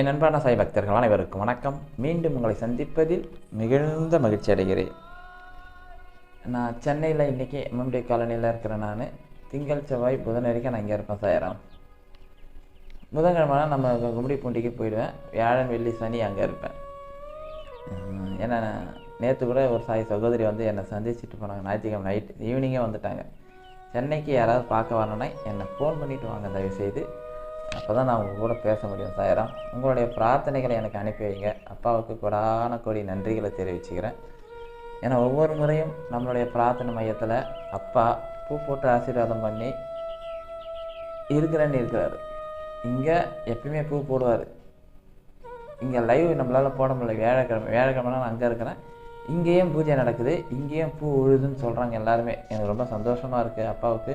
என் அன்பான சாய் பக்தர்கள் அனைவருக்கும் வணக்கம். மீண்டும் உங்களை சந்திப்பதில் மிகுந்த மகிழ்ச்சி அடைகிறேன். நான் சென்னையில் இன்றைக்கி எம்எம்டி காலனியில் இருக்கிறேன் நான். திங்கள் செவ்வாய் புதன் வரைக்கும் நான் இங்கே இருப்பேன் சாயரம் புதன்கிழமை நம்ம கும்படி பூண்டிக்கு போயிடுவேன். வியாழன் வெள்ளி சனி அங்கே இருப்பேன். ஏன்னா நேற்று கூட ஒரு சாய் சகோதரி வந்து என்னை சந்திச்சுட்டு போனாங்க. ஞாயிற்றுக்கிழமை நைட் ஈவினிங்கே வந்துட்டாங்க. சென்னைக்கு யாராவது பார்க்க வரணுன்னா என்னை ஃபோன் பண்ணிவிட்டு வாங்க தயவுசெய்து. அப்போ தான் நான் உங்கள் கூட பேச முடியும் சாயரம் உங்களுடைய பிரார்த்தனைகளை எனக்கு அனுப்பி வைங்க. அப்பாவுக்கு கொடான கொடி நன்றிகளை தெரிவிச்சுக்கிறேன். ஏன்னா ஒவ்வொரு முறையும் நம்மளுடைய பிரார்த்தனை மையத்தில் அப்பா பூ போட்டு ஆசீர்வாதம் பண்ணி இருக்கிறேன்னு இருக்கிறாரு. இங்கே எப்பயுமே பூ போடுவார். இங்கே லைவ் நம்மளால் போட முடியல. வியாழக்கிழமை வியாழக்கிழமை நான் அங்கே இருக்கிறேன். இங்கேயும் பூஜை நடக்குது. இங்கேயும் பூ உழுதுன்னு சொல்கிறாங்க எல்லாருமே. எனக்கு ரொம்ப சந்தோஷமாக இருக்குது அப்பாவுக்கு.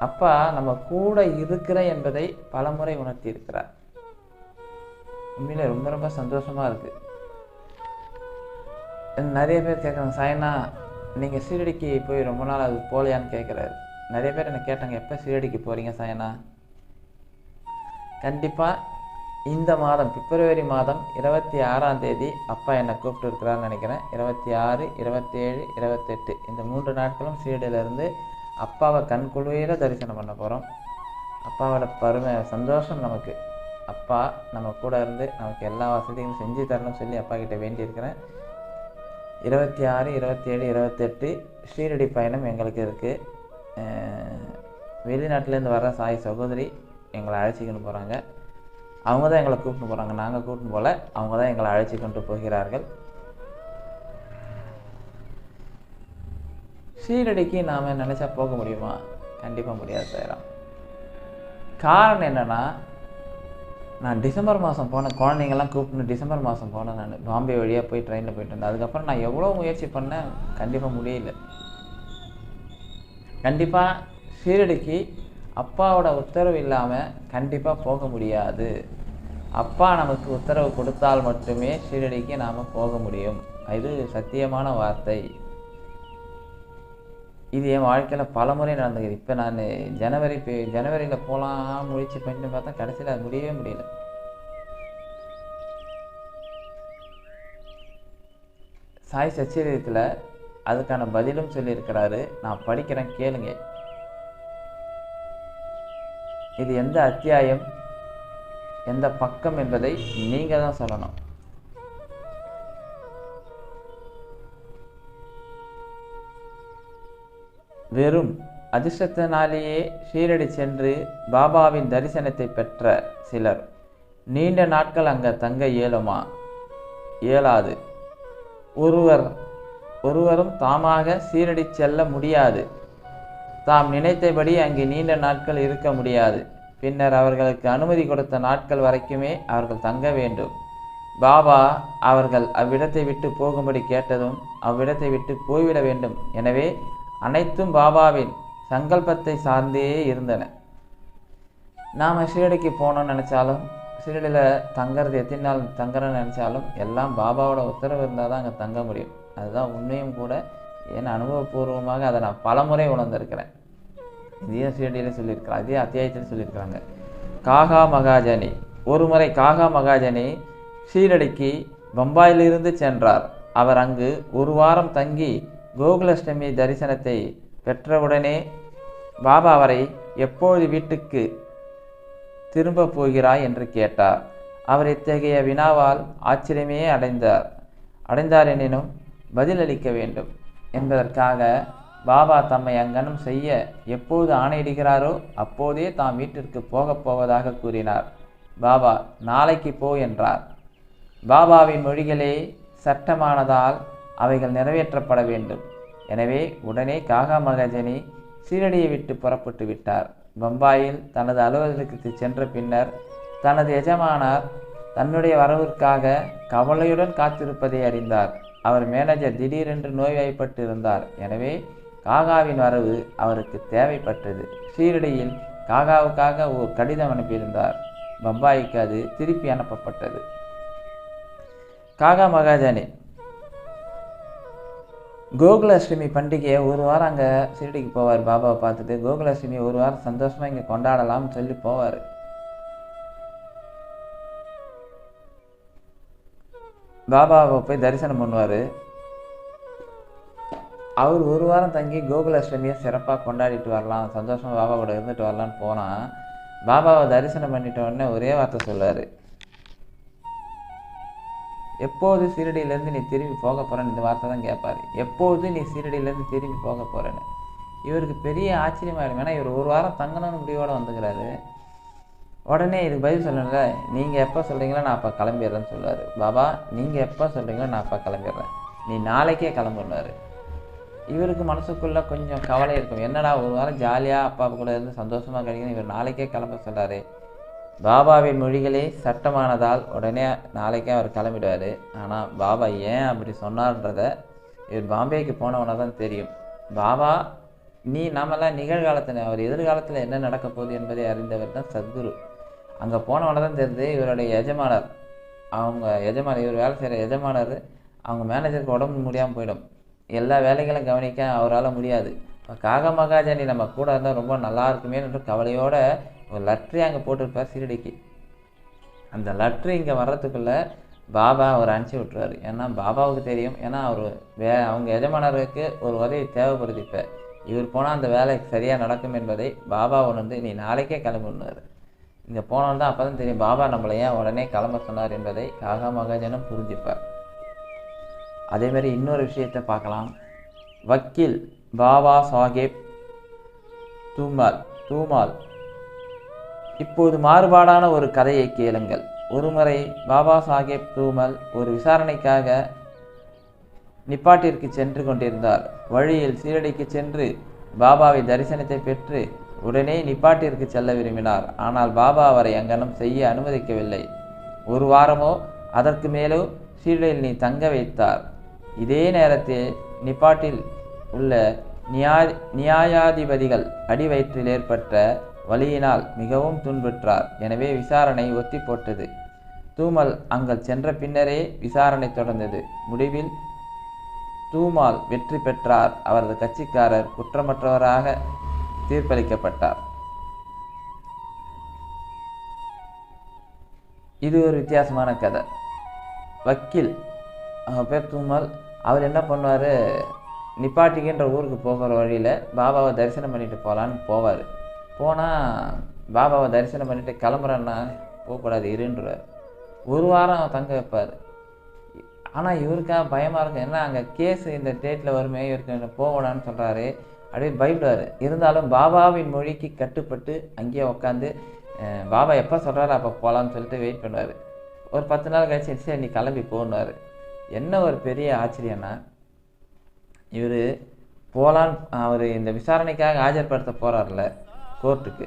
அப்பா நம்ம கூட இருக்கிற என்பதை பலமுறை உணர்த்தி இருக்கிறார் உண்மையில ரொம்ப ரொம்ப சந்தோஷமாக இருக்குது நிறைய பேர் கேட்குறாங்க சாயனா நீங்கள் சீரடிக்கு போய் ரொம்ப நாள் அது போலையான்னு கேட்குறாரு நிறைய பேர் என்ன கேட்டாங்க எப்போ சீரடிக்கு போகிறீங்க சாயனா? கண்டிப்பாக இந்த மாதம் பிப்ரவரி மாதம் இருபத்தி ஆறாம் தேதி அப்பா என்னை கூப்பிட்டு இருக்கிறாருன்னு நினைக்கிறேன். இருபத்தி ஆறு இருபத்தேழு இருபத்தெட்டு இந்த மூன்று நாட்களும் சீரடியிலேருந்து அப்பாவை கண் குளிர தரிசனம் பண்ண போகிறோம் அப்பாவோட பருமை சந்தோஷம் நமக்கு. அப்பா நம்ம கூட இருந்து நமக்கு எல்லா வசதியும் செஞ்சு தரணும்னு சொல்லி அப்பா கிட்ட வேண்டியிருக்கிறேன். இருபத்தி ஆறு இருபத்தி ஏழு இருபத்தெட்டு ஷீரடி பயணம் எங்களுக்கு இருக்குது வெளிநாட்டிலேருந்து வர சாய் சகோதரி எங்களை அழைச்சிக்கிட்டு போகிறாங்க அவங்க தான் எங்களை கூப்பிட்டு போகிறாங்க நாங்கள் கூப்பிட்டு போகல அவங்க தான் எங்களை அழைச்சிக்கொண்டு போகிறார்கள். ஷீரடிக்கு நாம் நினச்சா போக முடியுமா? கண்டிப்பாக முடியாது சேரம் காரணம் என்னென்னா நான் டிசம்பர் மாதம் போனேன் குழந்தைங்கள்லாம் கூப்பிட்டு டிசம்பர் மாதம் போனேன் நான். பாம்பே வழியாக போய் ட்ரெயினில் போயிட்டு இருந்தேன். அதுக்கப்புறம் நான் எவ்வளோ முயற்சி பண்ணேன் கண்டிப்பாக முடியல. கண்டிப்பாக ஷீரடிக்கு அப்பாவோட உத்தரவு இல்லாமல் கண்டிப்பாக போக முடியாது. அப்பா நமக்கு உத்தரவு கொடுத்தால் மட்டுமே ஷீரடிக்கு நாம் போக முடியும். இது சத்தியமான வார்த்தை. இது என் வாழ்க்கையில் பல முறை நடந்துக்குது இப்போ நான் ஜனவரி ஜனவரியில் போகலாம் முயற்சி பண்ணிட்டு பார்த்தா கடைசியில் அது முடியவே முடியல. சாய் சச்சரியத்தில் அதுக்கான பதிலும் சொல்லியிருக்கிறாரு. நான் படிக்கிறேன் கேளுங்க. இது எந்த அத்தியாயம் எந்த பக்கம் என்பதை நீங்கள் தான் சொல்லணும். வெறும் அதிர்ஷ்டத்தினாலேயே ஷீரடி சென்று பாபாவின் தரிசனத்தை பெற்ற சிலர். நீண்ட நாட்கள் அங்கே தங்க இயலுமா? இயலாது. ஒருவர் ஒருவரும் தாமாக சீரடி செல்ல முடியாது. தாம் நினைத்தபடி அங்கே நீண்ட நாட்கள் இருக்க முடியாது. பின்னர் அவர்களுக்கு அனுமதி கொடுத்த நாட்கள் வரைக்குமே அவர்கள் தங்க வேண்டும். பாபா அவர்கள் அவ்விடத்தை விட்டு போகும்படி கேட்டதும் அவ்விடத்தை விட்டு போய்விட வேண்டும். எனவே அனைத்தும் பாபாவின் சங்கல்பத்தை சார்ந்தே இருந்தன. நாம் ஷீரடிக்கு போனோம்னு நினச்சாலும் ஷீரடியில் தங்கிறது எத்தனை நாள் தங்குறேன்னு நினச்சாலும் எல்லாம் பாபாவோட உத்தரவு இருந்தால் தான் அங்கே தங்க முடியும். அதுதான் உண்மையும் கூட என் அனுபவபூர்வமாக அதை நான் பலமுறை உணர்ந்திருக்கிறேன். இதையும் ஷீரடியில் சொல்லியிருக்கிறார் அதே அத்தியாயத்தில் சொல்லியிருக்கிறாங்க. காகா மகாஜனி. ஒரு முறை காகா மகாஜனி ஷீரடிக்கு பம்பாயிலிருந்து சென்றார். அவர் அங்கு ஒரு வாரம் தங்கி கோகுலஷ்டமி தரிசனத்தை பெற்றவுடனே பாபா அவரை எப்போது வீட்டுக்கு திரும்ப போகிறாய் என்று கேட்டார். அவர் இத்தகைய வினாவால் ஆச்சரியமே அடைந்தார். அடைந்தார் எனினும் பதிலளிக்க வேண்டும் என்பதற்காக பாபா தம்மை அங்கனம் செய்ய எப்போது ஆணையிடுகிறாரோ அப்போதே தாம் வீட்டிற்கு போகப் போவதாக கூறினார். பாபா நாளைக்கு போ என்றார். பாபாவின் மொழிகளே சட்டமானதால் அவைகள் நிறைவேற்றப்பட வேண்டும். எனவே உடனே காகா மகாஜனி சீரடியை விட்டு புறப்பட்டு விட்டார். பம்பாயில் தனது அலுவலகத்துக்கு சென்ற பின்னர் தனது எஜமானார் தன்னுடைய வரவிற்காக கவலையுடன் காத்திருப்பதை அறிந்தார். அவர் மேனேஜர் திடீரென்று நோய்வாய்ப்பட்டு இருந்தார் எனவே காகாவின் வரவு அவருக்கு தேவைப்பட்டது. சீரடியில் காகாவுக்காக ஒரு கடிதம் அனுப்பியிருந்தார். பம்பாய்க்கு அது திருப்பி அனுப்பப்பட்டது. காகா மகாஜனி கோகுலாஷ்டமி பண்டிகையை ஒரு வாரம் அங்கே சிறுடிக்கு போவார். பாபாவை பார்த்துட்டு கோகுலாஷ்டமி ஒரு வாரம் சந்தோஷமாக இங்கே கொண்டாடலாம்னு சொல்லி போவார். பாபாவை போய் தரிசனம் பண்ணுவார். அவர் ஒரு வாரம் தங்கி கோகுலாஷ்டமியை சிறப்பாக கொண்டாடிட்டு வரலாம். சந்தோஷமாக பாபா கூட இருந்துட்டு வரலான்னு போனால் பாபாவை தரிசனம் பண்ணிட்ட உடனே ஒரே வார்த்தை சொல்லுவார். எப்போது சீரடியிலேருந்து நீ திரும்பி போக போகிறேன்னு இந்த வார்த்தை தான் கேட்பார். எப்போது நீ சீரடியிலேருந்து திரும்பி போக போகிறேன்னு இவருக்கு பெரிய ஆச்சரியமாயிடும். ஏன்னா இவர் ஒரு வாரம் தங்கணும்னு முடிவோடு வந்துக்கிறாரு. உடனே இதுக்கு பதில் சொல்லணும்ல? நீங்கள் எப்போ சொல்கிறீங்களோ நான் அப்போ கிளம்பிடுறேன்னு சொல்லுவார். பாபா நீங்கள் எப்போ சொல்கிறீங்களோ நான் அப்போ கிளம்பிடுறேன். நீ நாளைக்கே கிளம்புனார் இவருக்கு மனசுக்குள்ளே கொஞ்சம் கவலை இருக்கும். என்னடா ஒரு வாரம் ஜாலியாக அப்பா கூட இருந்து சந்தோஷமாக கிடைக்கணும் இவர் நாளைக்கே கிளம்ப சொல்கிறாரு பாபாவின் மொழிகளே சட்டமானதால் உடனே நாளைக்கே அவர் கிளம்பிடுவார். ஆனால் பாபா ஏன் அப்படி சொன்னார்ன்றத இவர் பாம்பேக்கு போனவன தான் தெரியும். பாபா நீ நாமெல்லாம் நிகழ்காலத்தில் அவர் எதிர்காலத்தில் என்ன நடக்க போகுது என்பதை அறிந்தவர் தான் சத்குரு. அங்கே போனவன தான் தெரிஞ்சு இவருடைய எஜமானர். அவங்க எஜமானர் இவர் வேலை செய்கிற எஜமானர் அவங்க மேனேஜருக்கு உடம்பு முடியாமல் போயிடும். எல்லா வேலைகளும் கவனிக்க அவரால் முடியாது. காக மகாஜனி நம்ம கூட இருந்தால் ரொம்ப நல்லா இருக்குமே என்று கவலையோடு ஒரு லெட்ரு அங்கே போட்டிருப்பார் சீரடிக்கு. அந்த லெட்ரு இங்கே வர்றதுக்குள்ளே பாபா அவர் அனுப்பிச்சி விட்டுருவார். ஏன்னா பாபாவுக்கு தெரியும். ஏன்னா அவர் வே அவங்க எஜமானருக்கு ஒரு உதவி தேவைப்படுது இப்போ. இவர் போனால் அந்த வேலை சரியாக நடக்கும் என்பதை பாபா உணர்ந்து நீ நாளைக்கே கிளம்புனார் இங்கே போனால் தான் அப்போ தான் தெரியும் பாபா நம்மளை ஏன் உடனே கிளம்ப சொன்னார் என்பதை காகா மகாஜனும் புரிஞ்சுப்பார். அதே மாதிரி இன்னொரு விஷயத்தை பார்க்கலாம். வக்கீல் பாபா சாஹேப் தூமால் தூமால் இப்போது மாறுபாடான ஒரு கதையை கேளுங்கள். ஒருமுறை பாபா சாஹேப் தூமல் ஒரு விசாரணைக்காக நிப்பாட்டிற்கு சென்று கொண்டிருந்தார். வழியில் சீரடிக்கு சென்று பாபாவை தரிசனத்தை பெற்று உடனே நிப்பாட்டிற்கு செல்ல விரும்பினார். ஆனால் பாபா அவரை அங்கனம் செய்ய அனுமதிக்கவில்லை. ஒரு வாரமோ அதற்கு மேலோ சீரடியில் நீ தங்க வைத்தார். இதே நேரத்தில் நிப்பாட்டில் உள்ள நியாய நியாயாதிபதிகள் அடிவயிற்றில் ஏற்பட்ட வலியினால் மிகவும் துன்புற்றார். எனவே விசாரணை ஒத்தி போட்டது தூமல் அங்கள் சென்ற பின்னரே விசாரணை தொடர்ந்தது. முடிவில் தூமால் வெற்றி பெற்றார். அவரது கட்சிக்காரர் குற்றமற்றவராக தீர்ப்பளிக்கப்பட்டார். இது ஒரு வித்தியாசமான கதை. வக்கீல் பேர் தூமல். அவர் என்ன பண்ணுவார்? நிப்பாட்டிக்கின்ற ஊருக்கு போகிற வழியில் பாபாவை தரிசனம் பண்ணிட்டு போகலான்னு போவார். போனால் பாபாவை தரிசனம் பண்ணிட்டு கிளம்புறேன்னா போகக்கூடாது இருன்றார் ஒரு வாரம் தங்க வைப்பார். ஆனால் இவருக்கா பயமாக இருக்கும். ஏன்னா அங்கே கேஸ் இந்த டேட்டில் வருமே இவருக்கு போகணும்னு சொல்கிறாரு அப்படியே பயப்படுவார். இருந்தாலும் பாபாவின் மொழிக்கு கட்டுப்பட்டு அங்கேயே உட்காந்து பாபா எப்போ சொல்கிறாரு அப்போ போகலான்னு சொல்லிட்டு வெயிட் பண்ணுவார். ஒரு பத்து நாள் கழிச்சு சரி நீ கிளம்பி போகணுவார் என்ன ஒரு பெரிய ஆச்சரியம்னா இவர் போகலான்னு அவர் இந்த விசாரணைக்காக ஆஜர்படுத்த போகிறார்ல கோர்ட்டுக்கு.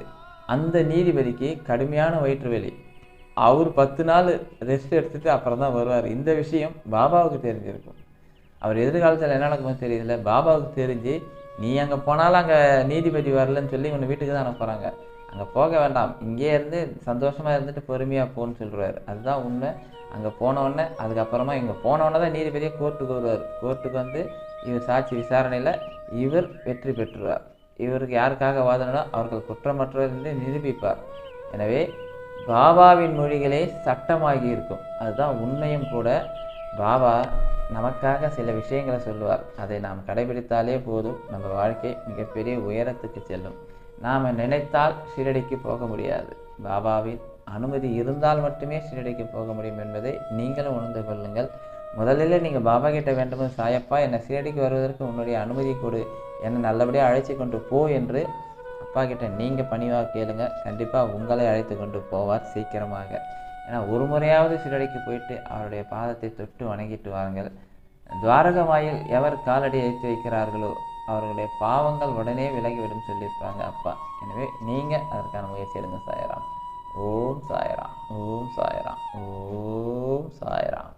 அந்த நீதிபதிக்கு கடுமையான வயிற்றுவலி அவர் பத்து நாள் ரெஸ்ட் எடுத்துட்டு அப்புறம் தான் வருவார். இந்த விஷயம் பாபாவுக்கு தெரிஞ்சிருக்கும். அவர் எதிர்காலத்தில் என்ன நடக்குமோ தெரியல. பாபாவுக்கு தெரிஞ்சு நீ அங்கே போனாலும் அங்கே நீதிபதி வரலன்னு சொல்லி உன்னை வீட்டுக்கு தான் அனுப்புகிறாங்க அங்கே போக வேண்டாம். இங்கே இருந்து சந்தோஷமாக இருந்துட்டு பொறுமையாக போன்னு சொல்கிறாரு அதுதான் உண்மை. அங்கே போனவுடனே அதுக்கப்புறமா இங்கே போனவுடனே தான் நீதிபதியை கோர்ட்டுக்கு வருவார். கோர்ட்டுக்கு வந்து இவர் சாட்சி விசாரணையில் இவர் வெற்றி பெற்றுவார். இவருக்கு யாருக்காக வாதனோ அவர்கள் குற்றமற்றவர்கள் நிரூபிப்பார். எனவே பாபாவின் மொழிகளே சட்டமாகி இருக்கும். அதுதான் உண்மையும் கூட. பாபா நமக்காக சில விஷயங்களை சொல்லுவார். அதை நாம் கடைபிடித்தாலே போதும். நம்ம வாழ்க்கை மிகப்பெரிய உயரத்துக்கு செல்லும். நாம் நினைத்தால் ஷீரடிக்கு போக முடியாது. பாபாவின் அனுமதி இருந்தால் மட்டுமே ஷீரடிக்கு போக முடியும் என்பதை நீங்களும் உணர்ந்து கொள்ளுங்கள். முதலில் நீங்கள் பாபா கிட்ட வேண்டும் சாயப்பா என்னை சீரடிக்கு வருவதற்கு உன்னுடைய அனுமதி கொடு. என்னை நல்லபடியாக அழைச்சி கொண்டு போ என்று அப்பா கிட்ட நீங்கள் பணிவாக கேளுங்க. கண்டிப்பாக உங்களை அழைத்து கொண்டு போவார் சீக்கிரமாக. ஏன்னா ஒரு முறையாவது சீரடிக்கு போயிட்டு அவருடைய பாதத்தை தொட்டு வணங்கிட்டு வாருங்கள். துவாரகமாயில் எவர் காலடி வைத்து வைக்கிறார்களோ அவர்களுடைய பாவங்கள் உடனே விலகிவிடும் சொல்லியிருப்பாங்க அப்பா. எனவே நீங்கள் அதற்கான முயற்சி எடுங்க சாயராம். ஓம் சாயராம். ஓம் சாயராம். ஓம் சாயராம்.